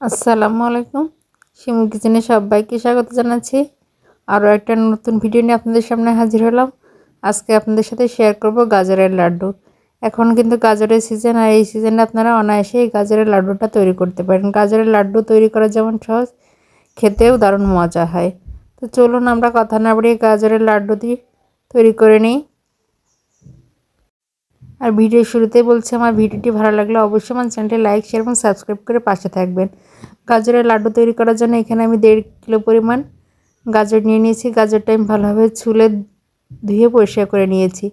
আসসালামু আলাইকুম। শিমু কিচেনে সবাইকে স্বাগত জানাচ্ছি। আরও একটা নতুন ভিডিও নিয়ে আপনাদের সামনে হাজির হলাম। আজকে আপনাদের সাথে শেয়ার করব গাজরের লাড্ডু। এখন কিন্তু গাজরের সিজন আর এই সিজনে আপনারা অনায়াসে এই গাজরের লাড্ডুটা তৈরি করতে পারেন। গাজরের লাড্ডু তৈরি করা যেমন সহজ, খেতেও দারুণ মজা হয়। তো চলুন আমরা কথা না বাড়িয়ে গাজরের লাড্ডু দিয়ে তৈরি করে নিই। আর ভিডিও শুরুতেই বলছি, আমার ভিডিওটি ভালো লাগলে অবশ্যই আমার চ্যানেলটি লাইক শেয়ার এবং সাবস্ক্রাইব করে পাশে থাকবেন। গাজরের লাড্ডু তৈরি করার জন্য এখানে আমি দেড় কিলো পরিমাণ গাজর নিয়ে নিয়েছি। গাজরটা আমি ভালোভাবে ছুলে ধুয়ে পরিষ্কার করে নিয়েছি।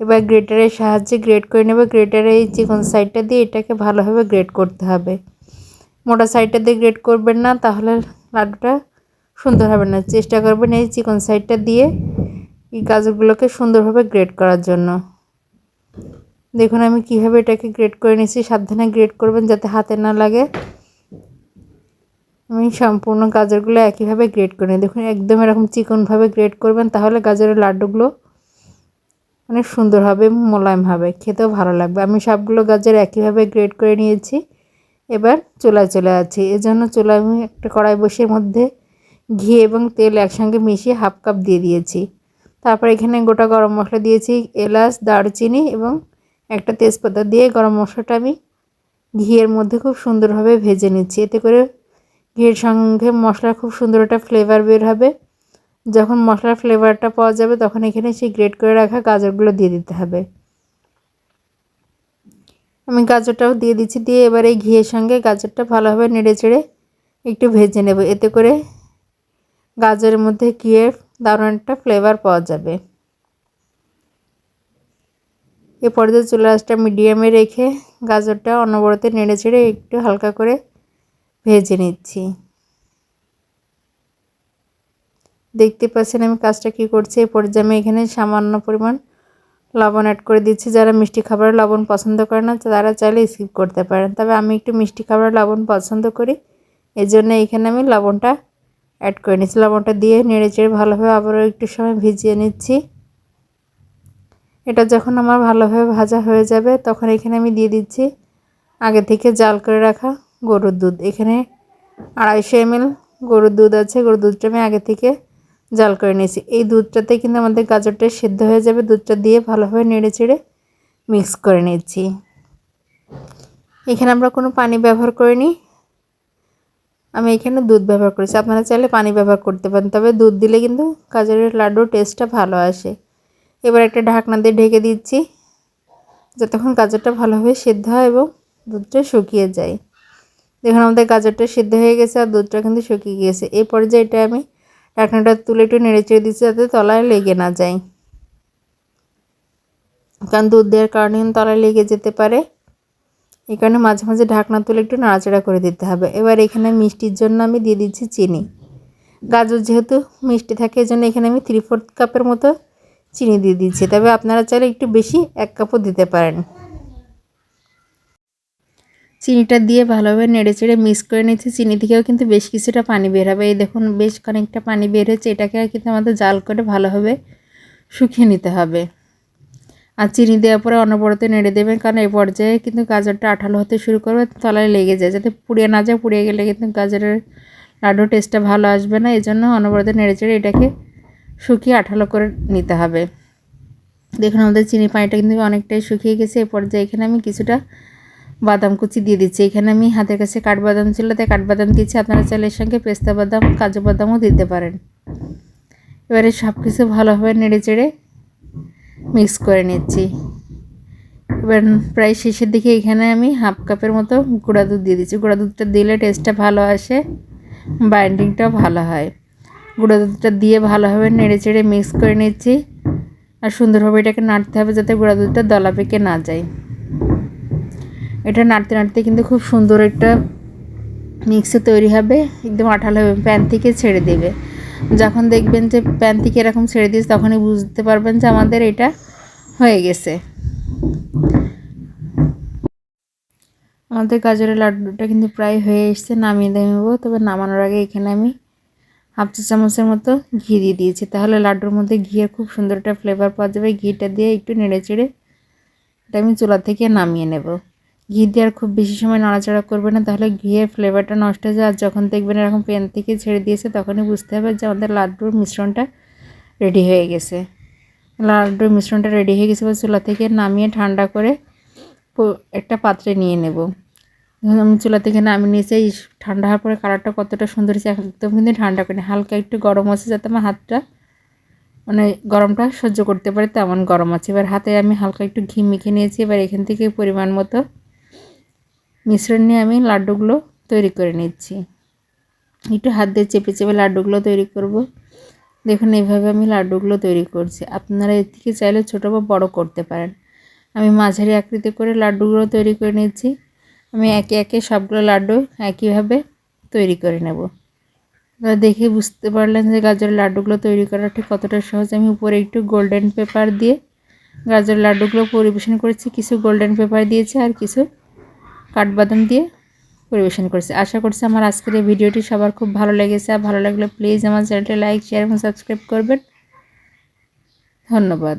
এবার গ্রেটারের সাহায্যে গ্রেট করে নেবে। গ্রেটারে এই চিকন সাইডটা দিয়ে এটাকে ভালোভাবে গ্রেট করতে হবে। মোটা সাইডটা দিয়ে গ্রেট করবেন না, তাহলে লাড্ডুটা সুন্দর হবে না। চেষ্টা করবেন এই চিকন সাইডটা দিয়ে এই গাজরগুলোকে সুন্দরভাবে গ্রেট করার জন্য। দেখুন, আমি কীভাবে এটাকে গ্রেড করে নিয়েছি। সাবধানে গ্রেড করবেন যাতে হাতে না লাগে। আমি সম্পূর্ণ গাজরগুলো একইভাবে গ্রেড করে নিই। দেখুন, একদম এরকম চিকনভাবে গ্রেড করবেন, তাহলে গাজরের লাড্ডুগুলো অনেক সুন্দর হবে, মোলায়েম হবে। খেতেও ভালো লাগবে। আমি সবগুলো গাজর একইভাবে গ্রেড করে নিয়েছি। এবার চুলায় চলে আছি এজন্য চুলায় আমি একটা কড়াই বসিয়ে মধ্যে ঘি এবং তেল একসঙ্গে মিশিয়ে হাফ কাপ দিয়ে দিয়েছি। তারপর এখানে গোটা গরম মশলা দিয়েছি, এলাচ, দারচিনি এবং একটা তেজপাতা দিয়ে গরম মশলাটা আমি ঘিয়ের মধ্যে খুব সুন্দরভাবে ভেজে নিচ্ছি। এতে করে ঘিয়ের সঙ্গে মশলার খুব সুন্দর একটা ফ্লেভার বের হবে। যখন মশলার ফ্লেভারটা পাওয়া যাবে, তখন এখানে সেই গ্রেট করে রাখা গাজরগুলো দিয়ে দিতে হবে। আমি গাজরটাও দিয়ে দিচ্ছি, দিয়ে এবার এই ঘিয়ের সঙ্গে গাজরটা ভালোভাবে নেড়ে চেড়ে একটু ভেজে নেব। এতে করে গাজরের মধ্যে ঘিয়ের দারুণ একটা ফ্লেভার পাওয়া যাবে। এ পর্যায়ে চুলা আঁচটা মিডিয়ামে রেখে গাজরটা অনবরতে নেড়ে ছেড়ে একটু হালকা করে ভেজে নিচ্ছি। দেখতে পাচ্ছেন আমি কাজটা কি করছি? এই পর্যায়ে আমি এখানে সামান্য পরিমাণ লবণ অ্যাড করে দিচ্ছি। যারা মিষ্টি খাবার লবণ পছন্দ করে না, তারা চাইলে স্কিপ করতে পারেন। তবে আমি একটু মিষ্টি খাবার লবণ পছন্দ করি এই জন্য এখানে আমি লবণটা অ্যাড করে নিচ্ছি। লবণটা দিয়ে নেড়ে চেড়ে ভালোভাবে আবারও একটু সময় ভিজিয়ে নিচ্ছি। এটা যখন আমার ভালোভাবে ভাজা হয়ে যাবে, তখন এখানে আমি দিয়ে দিচ্ছি আগে থেকে জাল করে রাখা গরুর দুধ। এখানে আড়াইশো এমএল গরুর দুধ আছে, গরুর দুধটা আমি আগে থেকে জাল করে নিয়েছি। এই দুধটাতে কিন্তু আমাদের গাজরটা সেদ্ধ হয়ে যাবে, দুধটা দিয়ে ভালোভাবে নেড়ে চেড়ে মিক্স করে নিচ্ছি। এখানে আমরা কোনো পানি ব্যবহার করিনি। আমি এখানে দুধ ব্যবহার করেছি। আপনারা চাইলে পানি ব্যবহার করতে পারেন, তবে দুধ দিলে কিন্তু গাজরের লাড্ডুর টেস্টটা ভালো আসে। এবার একটা ঢাকনা দিয়ে ঢেকে দিচ্ছি, যতক্ষণ গাজরটা ভালোভাবে সেদ্ধ হয় এবং দুধটা শুকিয়ে যায়। দেখুন, আমাদের গাজরটা সিদ্ধ হয়ে গেছে আর দুধটা কিন্তু শুকিয়ে গিয়েছে। এই পর্যায়ে এটা আমি ঢাকনাটা তুলে একটু নেড়ে চেড়ে দিচ্ছি যাতে তলায় লেগে না যায়। কারণ দুধ দেওয়ার কারণে তলায় লেগে যেতে পারে। এই কারণে মাঝে মাঝে ঢাকনা তুলে একটু নাড়াচাড়া করে দিতে হবে। এবার এখানে মিষ্টির জন্য আমি দিয়ে দিচ্ছি চিনি। গাজর যেহেতু মিষ্টি থাকে এই জন্য এখানে আমি থ্রি ফোর্থ কাপের মতো চিনি দিয়ে দিচ্ছি। তবে আপনারা চাইলে একটু বেশি, এক কাপও দিতে পারেন। চিনিটা দিয়ে ভালোভাবে নেড়ে চেড়ে মিক্স করে নিচ্ছি। চিনি থেকেও কিন্তু বেশ কিছুটা পানি বের হবে। এই দেখুন, বেশ খানিকটা পানি বের হচ্ছে এটাকে কিন্তু আমাদের জাল করে ভালোভাবে শুকিয়ে নিতে হবে। আর চিনি দেওয়ার পরে অনবরত নেড়ে দেবেন, কারণ এই পর্যায়ে কিন্তু গাজরটা আঠালো হতে শুরু করবে, তলায় লেগে যায়। যাতে পুড়িয়ে না যায় পুড়িয়ে গেলে কিন্তু গাজরের লাড্ডু টেস্টটা ভালো আসবে না। এই জন্য অনবরত নেড়ে চেড়ে এটাকে শুকিয়ে আঠালো করে নিতে হবে। দেখুন, আমাদের চিনি পানিটা কিন্তু অনেকটাই শুকিয়ে গেছে। এ পর্যায়ে এখানে আমি কিছুটা বাদাম কুচি দিয়ে দিচ্ছি। এখানে আমি হাতের কাছে কাঠবাদাম ছিল, তাই কাঠবাদাম দিচ্ছি। আপনারা চাইলে সঙ্গে পেস্তা বাদাম, কাজু বাদামও দিতে পারেন। এবারে সব কিছু ভালোভাবে নেড়ে চেড়ে মিক্স করে নিচ্ছি। এবার প্রায় শেষের দিকে এখানে আমি হাফ কাপের মতো গুঁড়া দুধ দিয়ে দিচ্ছি। গুঁড়া দুধটা দিলে টেস্টটা ভালো আসে বাইন্ডিংটাও ভালো হয়। গুঁড়ো দুধটা দিয়ে ভালোভাবে নেড়ে চেড়ে মিক্স করে নিচ্ছি। আর সুন্দরভাবে এটাকে নাড়তে হবে যাতে গুঁড়া দুধটা দলা পেকে না যায়। এটা নাড়তে নাড়তে কিন্তু খুব সুন্দর একটা মিক্সে তৈরি হবে, একদম আঠালো হবে প্যান থেকে ছেড়ে দেবে। যখন দেখবেন যে প্যান থেকে এরকম ছেড়ে দিয়েছে, তখনই বুঝতে পারবেন যে আমাদের এটা হয়ে গেছে। আমাদের গাজরের লাড্ডুটা কিন্তু প্রায় হয়ে এসছে, নামিয়ে দেবো। তবে নামানোর আগে এখানে আমি হাফ চামচের মতো ঘি দিয়ে দিয়েছি। তাহলে লাড্ডুর মধ্যে ঘিয়ের খুব সুন্দর একটা ফ্লেভার পাওয়া যাবে। ঘিটা দিয়ে একটু নেড়ে চেড়ে এটা আমি চুলা থেকে নামিয়ে নেব। ঘি দিয়ে আর খুব বেশি সময় নাড়াচাড়া করবে না, তাহলে ঘিয়ের ফ্লেভারটা নষ্ট হয়ে যায় আর যখন দেখবেন এরকম প্যান থেকে ছেড়ে দিয়েছে, তখনই বুঝতে হবে যে আমাদের লাড্ডুর মিশ্রণটা রেডি হয়ে গেছে। লাড্ডুর মিশ্রণটা রেডি হয়ে গেছে চুলা থেকে নামিয়ে ঠান্ডা করে একটা পাত্রে নিয়ে নেব। চুলা থেকে নামিয়ে নিয়েছি। এই ঠান্ডা হওয়ার পরে কালারটা কতটা সুন্দর হয়েছে, একদম কিন্তু ঠান্ডা করে হালকা একটু গরম আছে যাতে আমার হাতটা মানে গরমটা সহ্য করতে পারে, তেমন গরম আছে। এবার হাতে আমি হালকা একটু ঘি মেখে নিয়েছি। এবার এখান থেকে পরিমাণ মতো মিশ্রণ নিয়ে আমি লাড্ডুগুলো তৈরি করে নিচ্ছি। একটু হাত দিয়ে চেপে চেপে লাড্ডুগুলো তৈরি করব। দেখুন, এইভাবে আমি লাড্ডুগুলো তৈরি করছি। আপনারা এর থেকে চাইলে ছোটো বা বড় করতে পারেন। আমি মাঝারি আকৃতি করে লাড্ডুগুলো তৈরি করে নিচ্ছি। আমি একে একে সবগুলো লাড্ডু একইভাবে তৈরি করে নেব। দেখে বুঝতে পারলেন যে গাজরের লাড্ডুগুলো তৈরি করা ঠিক কতটা সহজ। আমি উপরে একটু গোল্ডেন পেপার দিয়ে গাজরের লাড্ডুগুলো পরিবেশন করেছি। কিছু গোল্ডেন পেপার দিয়েছি আর কিছু কাঠবাদাম দিয়ে পরিবেশন করেছি। আশা করছি আমার আজকের এই ভিডিওটি সবার খুব ভালো লেগেছে। আর ভালো লাগলে প্লিজ আমার চ্যানেলটি লাইক, শেয়ার এবং সাবস্ক্রাইব করবেন। ধন্যবাদ।